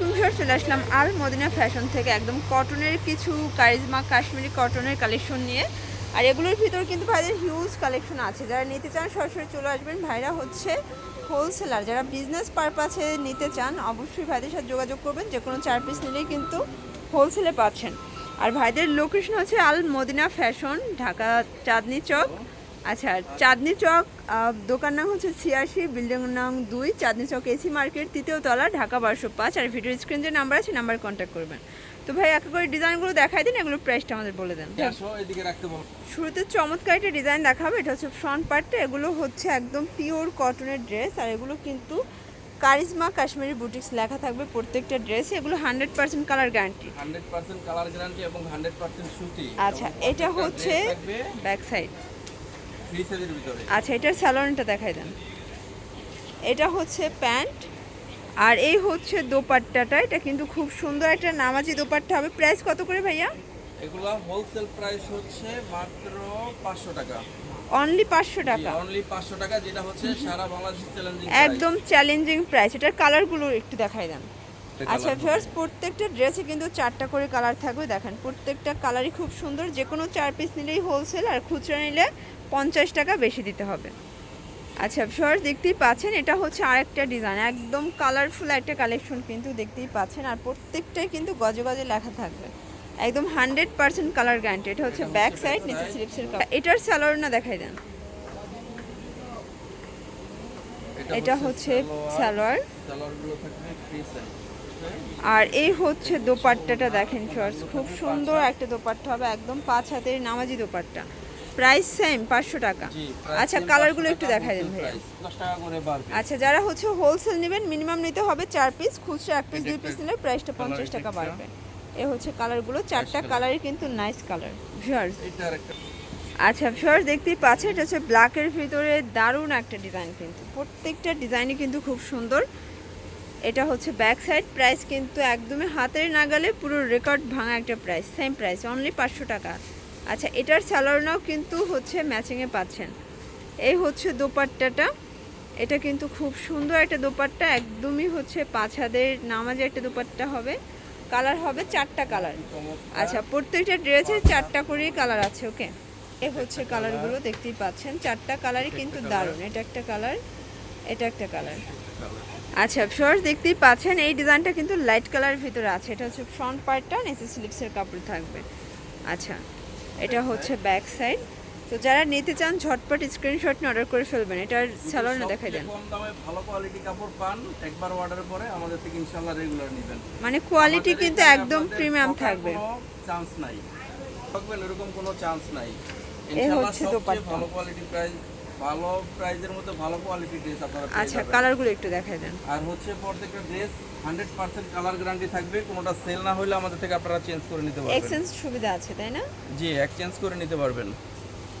Sir চলে আসলাম আল Madina fashion থেকে একদম কটনের কিছু কারিজমা কাশ্মীরি কটনের কালেকশন নিয়ে। আর এগুলোর ভিতর কিন্তু ভাইদের হিউজ কালেকশন আছে। যারা নিতে চান সরাসরি চলে আসবেন। ভাইরা হচ্ছে হোলসেলার যারা বিজনেস পারপাসে নিতে চান, অবশ্যই ভাইদের সাথে যোগাযোগ করবেন। যে কোনো চার পিস নিলেই কিন্তু হোলসেলে পাচ্ছেন। আর ভাইদের লোকেশন হচ্ছে আল মদিনা ফ্যাশন, ঢাকা চাঁদনি চক। আচ্ছা চাঁদনি চক দোকান নাম হচ্ছে ছিয়াশি বিল্ডিং নাম দুই চাঁদনি চক এসি মার্কেট তৃতীয় তলা ঢাকা বারোশো পাঁচ আর ভিডিও স্ক্রিন যে নাম্বার আছে নাম্বার কন্ট্যাক্ট করবেন। তো ভাই এক করে ডিজাইনগুলো দেখাই দিন এগুলোর প্রাইসটা আমাদের বলে দেন। বল। শুরুতে চমৎকার একটা ডিজাইন দেখাবে এটা হচ্ছে ফ্রন্ট পার্টটা এগুলো হচ্ছে একদম পিওর কটনের ড্রেস আর এগুলো কিন্তু কারিজমা কাশ্মীরি বুটিক্স লেখা থাকবে প্রত্যেকটা ড্রেস এগুলো hundred percent colour guarantee hundred percent colour guarantee এবং হান্ড্রেড পার্সেন্ট সুতি। আচ্ছা এটা হচ্ছে ব্যাক সাইড আচ্ছা এটার স্যালোনটা দেখাই দেন। এটা হচ্ছে প্যান্ট আর এই হচ্ছে দোপাট্টাটা। এটা কিন্তু খুব সুন্দর একটা নামাজি দোপাট্টা হবে। প্রাইস কত করে ভাইয়া? এগুলা হোলসেল প্রাইস হচ্ছে মাত্র পাঁচশো টাকা। অনলি পাঁচশো টাকা। অনলি পাঁচশো টাকা যেটা হচ্ছে সারা বাংলাদেশ চ্যালেঞ্জিং একদম চ্যালেঞ্জিং প্রাইস এটার কালারগুলো একটু দেখাই দেন। আচ্ছা ফার্স্ট প্রত্যেকটা ড্রেসে কিন্তু চারটা করে কালার থাকবে দেখেন। প্রত্যেকটা কালারই খুব সুন্দর যে কোনো চার পিস নিলেই হোলসেল আর খুচরা নিলে পঞ্চাশ টাকা বেশি দিতে হবে। আচ্ছা ফার্স্ট দেখতেই পাচ্ছেন এটা হচ্ছে আরেকটা ডিজাইন একদম কালারফুল একটা কালেকশন কিন্তু দেখতেই পাচ্ছেন আর প্রত্যেকটাই কিন্তু গজে গজে লেখা থাকবে। একদম হান্ড্রেড পার্সেন্ট কালার গ্যারান্টি এটা হচ্ছে ব্যাক সাইড নিচে স্লিপসের এটার স্যালোর না দেখাই দেন। এটা হচ্ছে সালোয়ার সালোয়ারগুলো থাকবে ফ্রি সাইজ আর এই হচ্ছে দোপাট্টাটা দেখেন শর্টস খুব সুন্দর একটা দোপাট্টা হবে একদম পাঁচ হাতের নামাজি দোপাট্টা। প্রাইস সেম পাঁচশো টাকা। আচ্ছা কালারগুলো একটু দেখাই দেন ভাইয়া। আচ্ছা যারা হচ্ছে হোলসেল নেবেন মিনিমাম নিতে হবে চার পিস খুচরা এক পিস দুই পিস নিলে প্রাইসটা পঞ্চাশ টাকা বাড়বে। এ হচ্ছে কালারগুলো চারটা কালারই কিন্তু নাইস কালার ভিউয়ার্স এটা আরেকটা আচ্ছা ভিউয়ার্স দেখতেই পাচ্ছেন এটা হচ্ছে ব্ল্যাকের ভিতরে দারুণ একটা ডিজাইন কিন্তু প্রত্যেকটা ডিজাইনই কিন্তু খুব সুন্দর। এটা হচ্ছে ব্যাক সাইড প্রাইস কিন্তু একদমই হাতের নাগালে পুরো রেকর্ড ভাঙা একটা প্রাইস সেম প্রাইস অনলি পাঁচশো টাকা। আচ্ছা এটার স্যালোরনাও কিন্তু হচ্ছে ম্যাচিংয়ে পাচ্ছেন। এই হচ্ছে দোপাট্টাটা। এটা কিন্তু খুব সুন্দর একটা দোপাট্টা, একদমই হচ্ছে পাঁচ হাতের নামাজে একটা দোপাট্টা হবে। কালার হবে চারটা কালার আচ্ছা প্রত্যেকটা ড্রেসে চারটা করেই কালার আছে ওকে এ হচ্ছে কালারগুলো দেখতেই পাচ্ছেন, চারটা কালারই কিন্তু দারুণ। এটা একটা কালার এটা একটা কালার আচ্ছা ফার্স্ট দেখতেই পাচ্ছেন এই ডিজাইনটা কিন্তু লাইট কালারের ভিতরে আছে। এটা হচ্ছে ফ্রন্ট পার্টটা নিচে স্লিপসের কাপড় থাকবে। আচ্ছা এটা হচ্ছে ব্যাক সাইড তো যারা নিতে চান ঝটপট স্ক্রিনশট নিয়ে অর্ডার করে ফেলবেন। এটার স্যালোনে দেখাই দেন। কম দামে ভালো কোয়ালিটি কাপড় পান একবার অর্ডার পরে আমাদের থেকে ইনশাআল্লাহ রেগুলার নেবেন। মানে কোয়ালিটি কিন্তু একদম প্রিমিয়াম থাকবে। চান্স নাই। ঠকবেন এরকম কোনো চান্স নাই। ইনশাআল্লাহ সবচেয়ে ভালো কোয়ালিটি প্রাইস ভালো প্রাইজের মধ্যে ভালো কোয়ালিটি ড্রেস আপনারা আচ্ছা কালারগুলো একটু দেখাই দেন। আর হচ্ছে প্রত্যেকটা dress hundred percent colour guarantee থাকবে কোনোটা সেল না হলে আমাদের থেকে আপনারা চেঞ্জ করে নিতে পারবেন। এক্সচেঞ্জ সুবিধা আছে তাই না? জি এক্সচেঞ্জ করে নিতে পারবেন।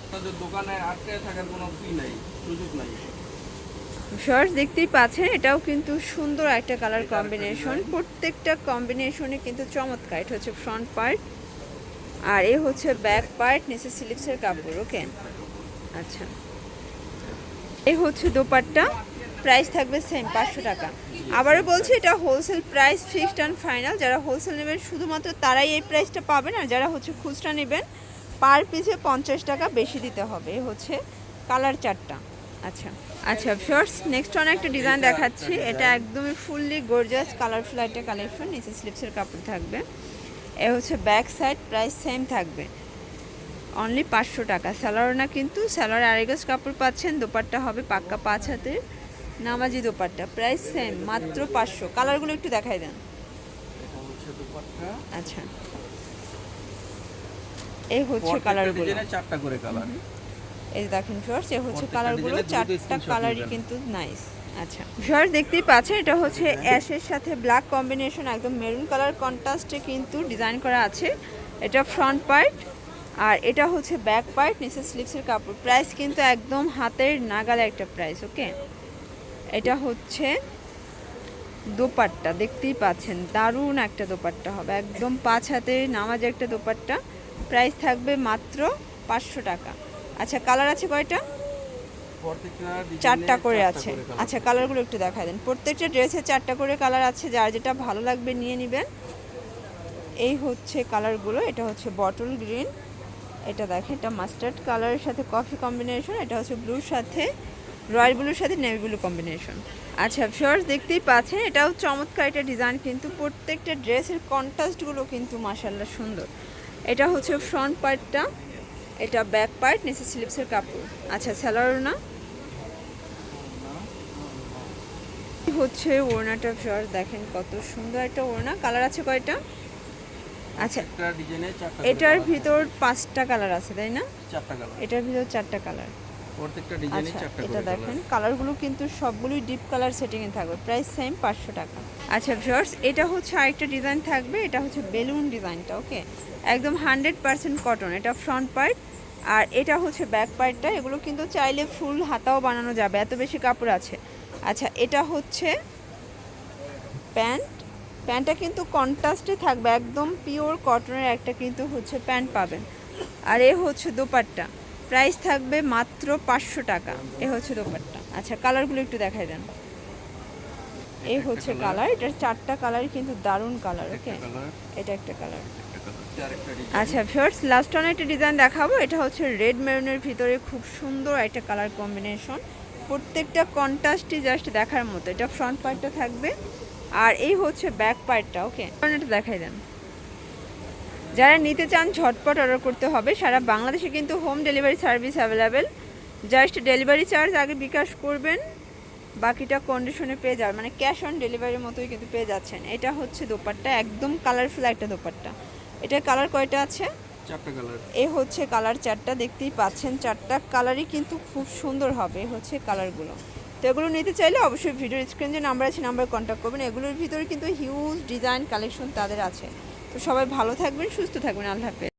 আপনাদের দোকানে আটকে থাকার কোনো ই নাই সুযোগ নাই। শর্টস দেখতেই পাচ্ছেন এটাও কিন্তু সুন্দর একটা কালার কম্বিনেশন প্রত্যেকটা কম্বিনেশনে কিন্তু চমৎকার এটা হচ্ছে ফ্রন্ট পার্ট আর এ হচ্ছে ব্যাক পার্ট নিচে স্লিপসের কাপড় ওকে আচ্ছা। এই হচ্ছে দোপাট্টা। প্রাইস থাকবে সেম পাঁচশো টাকা। আবারও বলছি, এটা wholesale price fixed and final যারা হোলসেল নেবেন, শুধুমাত্র তারাই এই প্রাইসটা পাবেন। আর যারা হচ্ছে খুচরা নেবেন পার পিসে পঞ্চাশ টাকা বেশি দিতে হবে। হচ্ছে কালার চারটা আচ্ছা আচ্ছা ফার্স্ট নেক্সট অনেক একটা ডিজাইন দেখাচ্ছি। এটা একদমই ফুললি গর্জাস কালারফুল একটা কালেকশন নিচে স্লিপসের কাপড় থাকবে। এ হচ্ছে ব্যাক সাইড প্রাইস সেম থাকবে। অনলি পাঁচশো টাকা। স্যালোয়ার না কিন্তু স্যালোয়ার আড়াইগজ কাপড় পাচ্ছেন দোপাট্টা হবে পাক্কা পাঁচ হাতের নামাজি দোপাট্টা। প্রাইস সেম মাত্র পাঁচশো। কালারগুলো একটু দেখাই দেন। আচ্ছা। এই হচ্ছে কালারগুলো। চারটা করে কালার। এই দেখেন শর্টস এ হচ্ছে কালারগুলো চারটা কালারই কিন্তু নাইস আচ্ছা শর্টস দেখতেই পাচ্ছেন এটা হচ্ছে অ্যাশের সাথে ব্ল্যাক কম্বিনেশন একদম মেরুন কালার কন্ট্রাস্টে কিন্তু ডিজাইন করা আছে। এটা ফ্রন্ট পার্ট আর এটা হচ্ছে ব্যাক পার্ট নিচে স্লিপসের কাপড়। প্রাইস কিন্তু একদম হাতের নাগালে একটা প্রাইস ওকে এটা হচ্ছে দোপাট্টা, দেখতেই পাচ্ছেন, দারুণ একটা দোপাট্টা হবে। একদম পাঁচ হাতে নামাজ একটা দোপাট্টা। প্রাইস থাকবে মাত্র পাঁচশো টাকা। আচ্ছা কালার আছে কয়টা? চারটা করে আছে। আচ্ছা কালারগুলো একটু দেখায় দেন। প্রত্যেকটা ড্রেসে চারটা করে কালার আছে, যার যেটা ভালো লাগবে নিয়ে নেবেন। এই হচ্ছে কালারগুলো এটা হচ্ছে বটল গ্রিন এটা দেখেন, এটা মাস্টার্ড কালারের সাথে কফি কম্বিনেশন এটা হচ্ছে ব্লুর সাথে রয়্যাল ব্লুর সাথে নেভি ব্লু কম্বিনেশন আচ্ছা ফিওর্স দেখতেই পাচ্ছেন, এটাও চমৎকার একটা ডিজাইন কিন্তু প্রত্যেকটা ড্রেসের কন্ট্রাস্টগুলো কিন্তু মাসাল্লাহ সুন্দর। এটা হচ্ছে ফ্রন্ট পার্টটা এটা ব্যাক পার্ট নিচে স্লিপসের কাপড়। আচ্ছা স্যালোয়ার না হচ্ছে ওড়নাটা ফিওর্স দেখেন কত সুন্দর একটা ওড়না। কালার আছে কয়টা? আচ্ছা এটার ভিতর পাঁচটা কালার আছে তাই না? চারটা কালার এটার ভিতর চারটা কালার প্রত্যেকটা ডিজাইনে আচ্ছা চারটা এটা দেখেন কালারগুলো কিন্তু সবগুলোই ডিপ কালার সেটিংয়ে থাকবে প্রাইস সেম পাঁচশো টাকা। আচ্ছা ভিউয়ার্স এটা হচ্ছে আরেকটা ডিজাইন থাকবে এটা হচ্ছে বেলুন ডিজাইনটা ওকে একদম হান্ড্রেড পার্সেন্ট কটন এটা ফ্রন্ট পার্ট আর এটা হচ্ছে ব্যাক পার্টটা এগুলো কিন্তু চাইলে ফুল হাতাও বানানো যাবে এত বেশি কাপড় আছে। আচ্ছা এটা হচ্ছে প্যান্ট প্যান্টটা কিন্তু কন্ট্রাস্টে থাকবে একদম পিওর কটনের একটা কিন্তু হচ্ছে প্যান্ট পাবেন। আর এ হচ্ছে দোপাট্টা প্রাইস থাকবে মাত্র পাঁচশো টাকা এ হচ্ছে দোপাট্টা। আচ্ছা কালারগুলো একটু দেখাই দেন। এ হচ্ছে কালার এটার চারটা কালার কিন্তু দারুণ কালার ওকে এটা একটা কালার আচ্ছা ফার্স্ট লাস্ট অন একটা ডিজাইন দেখাবো এটা হচ্ছে রেড মেরুনের ভিতরে খুব সুন্দর একটা কালার কম্বিনেশন প্রত্যেকটা কন্ট্রাস্টই জাস্ট দেখার মতো এটা ফ্রন্ট পার্টটা থাকবে। আর এই হচ্ছে ব্যাক পার্টটা ওকে এটা দেখাই দেন। যারা নিতে চান ঝটপট অর্ডার করতে হবে। সারা বাংলাদেশে কিন্তু home delivery service available just delivery charge আগে বিকাশ করবেন বাকিটা কন্ডিশনে পেয়ে যাবেন। মানে ক্যাশ অন ডেলিভারির মতোই কিন্তু পেয়ে যাচ্ছেন। এটা হচ্ছে দোপাট্টা একদম কালারফুল একটা দোপাট্টা। এটার কালার কয়টা আছে? চারটা কালার এ হচ্ছে কালার চারটা দেখতেই পাচ্ছেন। চারটা কালারই কিন্তু খুব সুন্দর হবে হচ্ছে কালারগুলো তো এগুলো নিতে চাইলে অবশ্যই ভিডিওর স্ক্রিন যে নাম্বার আছে নাম্বার কন্ট্যাক্ট করবেন। এগুলোর ভিতরে কিন্তু হিউজ ডিজাইন কালেকশন তাদের আছে। তো সবাই ভালো থাকবেন, সুস্থ থাকবেন। আল্লাহ হাফেজ।